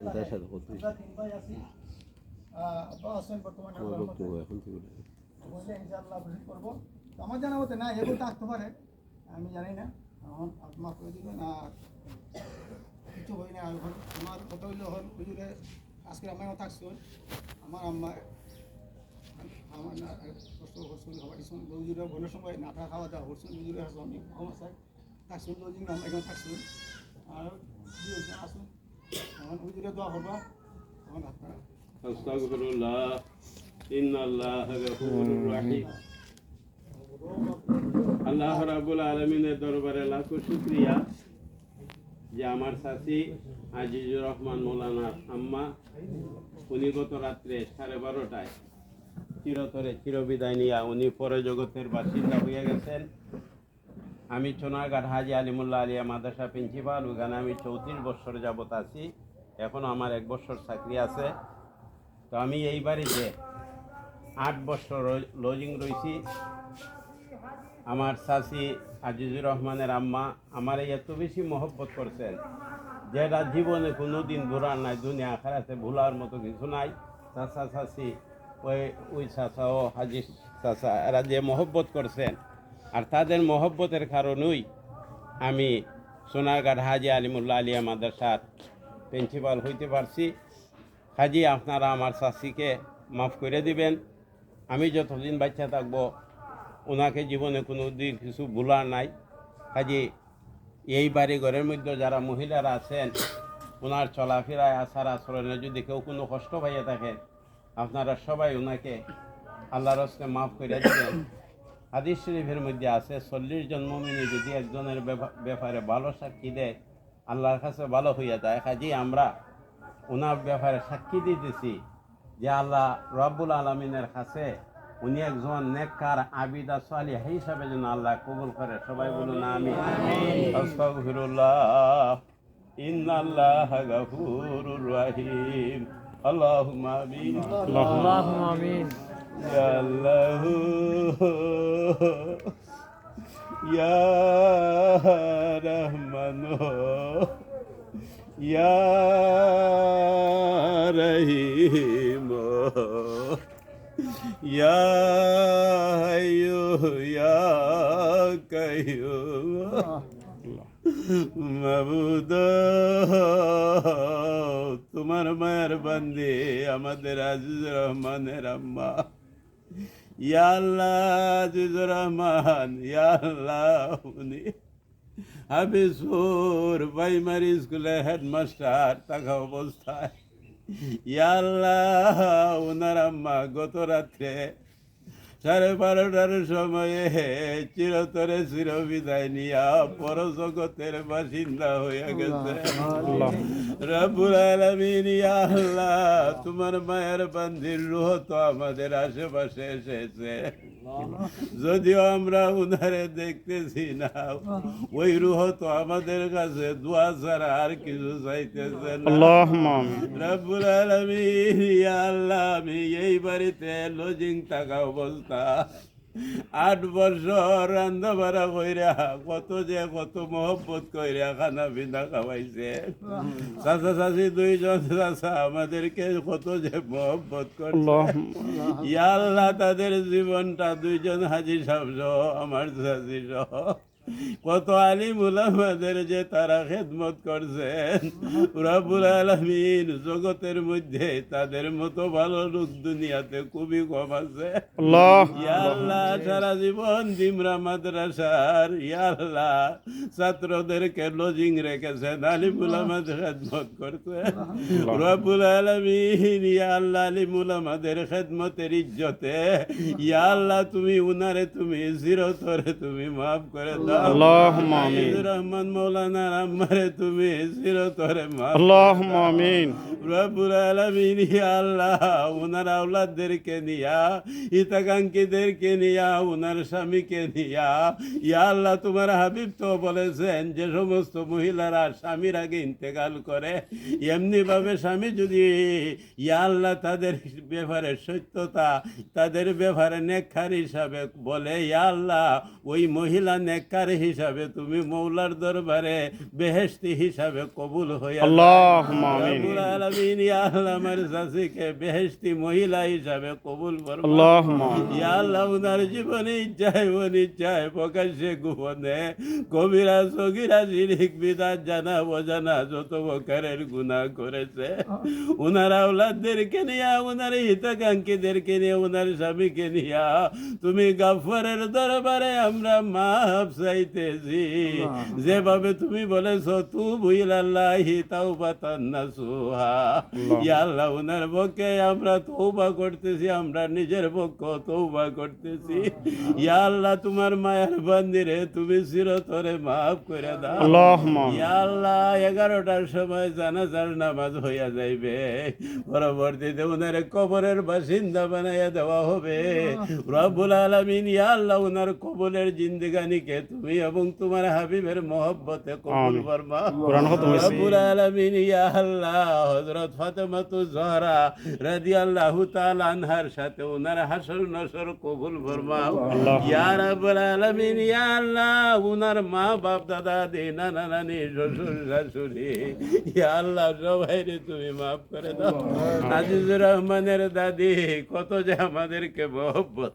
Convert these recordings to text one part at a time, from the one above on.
আমরা আমার আমার জানা মতে না এগুলো থাকতে পারে। আমি জানি না। এখন আত্মা করে দিবেন আর কিছু হয় না। এখন আমার কথা হইল হল হুজুরে আজকে আম্মাও থাকছেন আমার আম্মা আমার না কষ্ট করছেন খাবার দিচ্ছেন হুজুরে ঘনের সময় না থাকা খাওয়া দাওয়া করছেন। হুজুরে আসুন আমি কম আছে। থাকছেন লজিং নাম এখানে থাকছেন আর আসুন। আল্লাহ রাবুল আলমিনের দরবারে লাখো শুক্রিয়া যে আমার সাথী আজিজুর রহমান মৌলানার আম্মা, উনি গত রাত্রে সাড়ে বারোটায় চিরতরে চিরবিদায় নিয়ে উনি পরে জগতের বাসিন্দা হয়ে গেছেন। আমি সোনাঘাট হাজি আলিমুল্লাহ আলিয়া মাদ্রাসা প্রিন্সিপাল, ওখানে আমি চৌত্রিশ বছর যাবত আছি। এখন আমার এক বছর চাকরি আছে। তো আমি এই বাড়িতে আট বছর লজিং রয়েছি আমার চাচি আজিজুর রহমানের আম্মা আমার এত বেশি মহব্বত করছেন যেটা জীবনে কোনো দিন ঘোরার নাই, দুনিয়া আখারাতে ভুলার মতো কিছু নাই। চাচা, চাচি, ওই ওই চাচা ও হাজি চাচা, এরা যে মহব্বত করছেন আর তাদের মহব্বতের কারণেই আমি সোনারঘাট হাজি আলিমুল্লাহ আলিয়া মাদ্রাসার প্রিন্সিপাল হইতে পারছি। হাজি, আপনারা আমার চাষিকে মাফ করে দিবেন। আমি যতদিন বাচ্চা থাকব, ওনাকে জীবনে কোনো দিন কিছু ভুলার নাই। কাজে এই বাড়ি ঘরের মধ্যে যারা মহিলারা আছেন, ওনার চলাফেরায়, আচার আচরণে যদি কেউ কোনো কষ্ট পাইয়া থাকেন আপনারা সবাই ওনাকে আল্লাহর হস্তে মাফ করে দেবেন। হাদিস শরীফের মধ্যে আছে চল্লিশ জন মমিনী যদি একজনের ব্যাপারে ভালো সাক্ষী দেয় আল্লাহর কাছে ভালো হইয়া যায়। কাজে আমরা ওনার ব্যাপারে সাক্ষী দিতেছি যে আল্লাহ রব্বুল আলমিনের কাছে উনি একজন নেককার আবিদা সালি হিসাবে যেন আল্লাহ কবুল করে। সবাই বলুন আমি আস্তাগফিরুল্লাহ ইন্নাল্লাহ গাফুরুর রহিম। আল্লাহুম্মা আমিন। يا الله يا رحمن يا رحيم يا حي يا قيوم মাবুদ তোমার মায়ের বান্দি আমাদের আজিজ রহমানের আম্মা ইয়া আল্লাহ আজিজ রহমান ইয়া আল্লাহ উনি হাবিসুর প্রাইমারি স্কুলে হেডমাস্টার থাকা অবস্থায় ইয়া আল্লাহ ওনার আম্মা গত রাত্রে সাড়ে বারোটার সময়ে চিরতরে চির বিদায় নিয়া পর জগতের বাসিন্দা হইয়া গেছে আল্লাহ তোমার মায়ের বান্ধির রুহ তো আমাদের আশেপাশে এসেছে যদিও আমরা উনারে দেখতেছি না ওই রুহ তো আমাদের কাছে দোয়া ছাড়া আর কিছু চাইতেছে রব্বুল আলমিন আল্লাহ আমি এই বাড়িতে লজিং টাকা বলতে কথা আট বছর রান্না বারা কইরা কত যে কত মহব্বত কইরা খানা পিনা খাওয়াইছে। চাষা চাষি দুইজন চাষা আমাদেরকে কত যে মহব্বত করল ইয়াল্লাহ তাদের জীবনটা দুইজন হাজির সাবজ আমার চাষি সহ। কত আলিম উলামাদের যে তারা খেদমত করছেন। রাবুল আলমিন জগতের মধ্যে তাদের মতো ভালো লোক দুনিয়াতে খুবই কম আছে। আল্লাহ। সারা জীবন জিমরা মাদ্রাসার আল্লাহ ছাত্রদেরকে লজিং রেখেছেন আলিম উলামাদের খেদমত করছে রাবুল আলমিন আল্লাহ আলিম উলামাদের খেদমতের ইজ্জতে আল্লাহ তুমি উনারে তুমি জিরো তরে তুমি মাফ করে দাও। اللهم آمين আজিজুর রহমান মৌলানা আম্মারে তুমি চিরতরে মাফ اللهم امين রব্বুল আলামিন ইয়া আল্লাহ ওনার আওলাদদেরকে নিয়া হিতাকাঙ্ক্ষীদেরকে নিয়া ওনার স্বামীকে নিয়া ইয়া আল্লাহ তোমার হাবিব তো বলেছেন যে সমস্ত মহিলারা স্বামীর আগে ইন্তেকাল করে এমনি ভাবে স্বামী যদি ইয়া আল্লাহ তাদের ব্যাপারে সত্যতা তাদের ব্যাপারে নেককার হিসাবে বলে ইয়া আল্লাহ ওই মহিলা নেককার হিসাবে তুমি মৌলার দরবারে বেহেস্তি হিসাবে কবুল হয়ে বেহেস্তি মহিলা হিসাবে কবুল করো জীবনে ইচ্ছায় মন ইচ্ছায় প্রকাশ্যে গুপনে কবিরা সগিরা জিরিক বিদা জানা বোঝানা যত বকারের গুণা করেছে। উনার আওলাদদেরকে নিয়ে উনার হিতাকাঙ্ক্ষীদেরকে নিয়ে উনার স্বামীকে নিয়ে তুমি গাফরের দরবারে আমরা মাফ যাইতেছি। যেভাবে তুমি বলেছ তু বুইলাল্লাহি তাওবাতান নাসুহা। ইয়া ইয়াল্লাহ উনার পক্ষে আমরা তওবা করতেছি আমরা নিজের পক্ষ তওবা করতেছি। ইয়াল্লাহ তোমার মায়ের বান্দিরে তুমি চিরতরে মাফ করে দাও। ইয়াল্লাহ এগারোটার সময় জানাজার নামাজ হইয়া যাইবে। পরবর্তীতে উনার কবরের বাসিন্দা বানাইয়া দেওয়া হবে। রবুল আলমিন ইয়াল্লাহ উনার ওনার কবরের জিন্দেগানিকে তুমি এবং তোমার হাবিবের মহব্বতে কবুল। ফরমা। রব্বুল আলামিন ইয়া আল্লাহ হযরত ফাতেমাতু জহরা রাদিয়াল্লাহু তাআলা আনহার সাথে উনার হাসর নসর কবুল ফরমাও। ইয়া রাব্বুল আলামিন ইয়া আল্লাহ উনার মা বাপ দাদা দি নানা নানি শ্বশুর শাশুড়ি ইয়া আল্লাহ সবাইরে তুমি মাফ করে দাও আজিজুর রহমানের দাদি কত যে আমাদেরকে মহব্বত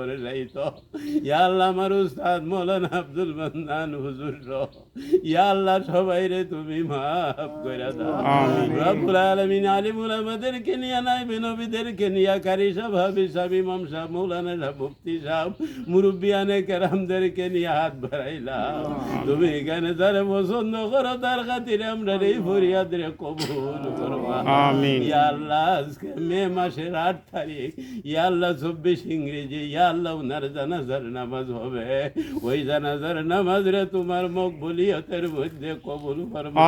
করে যাইত ইয়া আল্লাহ আমার উস্তাদ মৌলান আব্দুল মান্নান হুজুর ইয়া আল্লাহ সবাই রে তুমি মাফ করে দাও। রব্বুল আলামিন আলিম উলামাদেরকে নিয়ে নাইবে নবীদেরকে নিয়ে কারি সাহেব হাবি সাহেব ইমাম সাহেব মৌলানা সাহেব মুফতি সাহেব মুরব্বিয়ানে কেরামদেরকে নিয়ে হাত বাড়াইলাম। তুমি এখানে যারা পছন্দ করো তার খাতিরে আমরা এই ফরিয়াদ রে কবুল করবা। আমিন। ইয়া আল্লাহ আজকে মে মাসের আট তারিখ ইয়া আল্লাহ চব্বিশ ইংরেজি ইয়া আল্লাহ ওনার জানাজার নামাজ হবে। ওই জানাজার নামাজ রে তোমার মকবুলিয়তের মধ্যে কবুল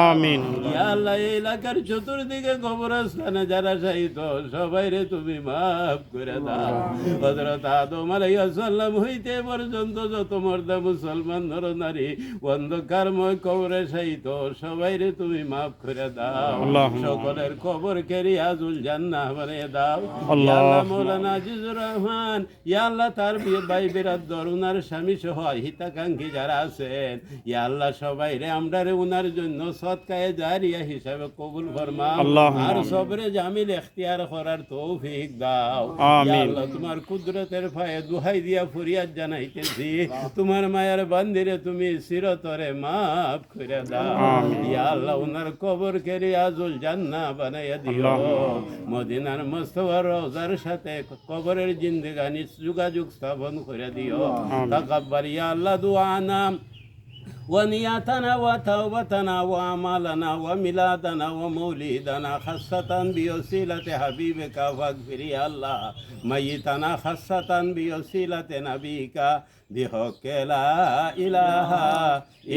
আমিন। ইয়া আল্লাহ এই এলাকার চতুর্দিকে কবরস্থানে যারা শহীদ সবাই রে তুমি মাফ করে দাও। হযরত আদম আলাইহিস সালাম হইতে পর্যন্ত যত মর্দা মুসলমান নর নারী অন্ধকারময় কবরে শহীদ সবাই রে তুমি মাফ করে দাও। সকলের কবর কেরি আজুল জান্নাহ বানিয়ে দাও। আল্লাহ মৌলানা আজিজুর রহমান ইয়া আল্লাহ তার বিয়ে- ভাই বিরাদর উনার স্বামী সহ হিতাকাঙ্ক্ষী যারা আছেন ইয়া আল্লাহ সবাই রে আমরা রে উনার জন্য সৎকায়ে জারিয়া হিসাবে কবুল ফরমা। আর সবরে জামিল এখতিয়ার করার তৌফিক দাও। আল্লাহ তোমার কুদরতের ফায়ে দুহাই দিয়া ফরিয়াদ জানাইতেছি। তোমার মায়ের বান্দিরে তুমি চিরতরে মাফ করে দাও। ইয়া আল্লাহ উনার কবর কেরি আজুল জান্নাহ বানাইয়া দিও। মদিনার মোস্তফার রওজার সাথে কবরের জিন্দেগানি যোগাযোগ স্থাপন করে দিও আমিন। তাকাব্বার ইয়া আল্লাহ দুআনা ونياتنا وتوبتنا وأعمالنا وميلادنا ومولدنا خاصة بوسيلة حبيبك فاغفر يا الله ميتنا خاصة بوسيلة نبيك بحق لا إله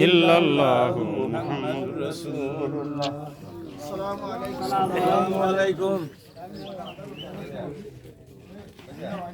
إلا الله محمد رسول الله আসসালামু আলাইকুম السلام عليكم Yeah,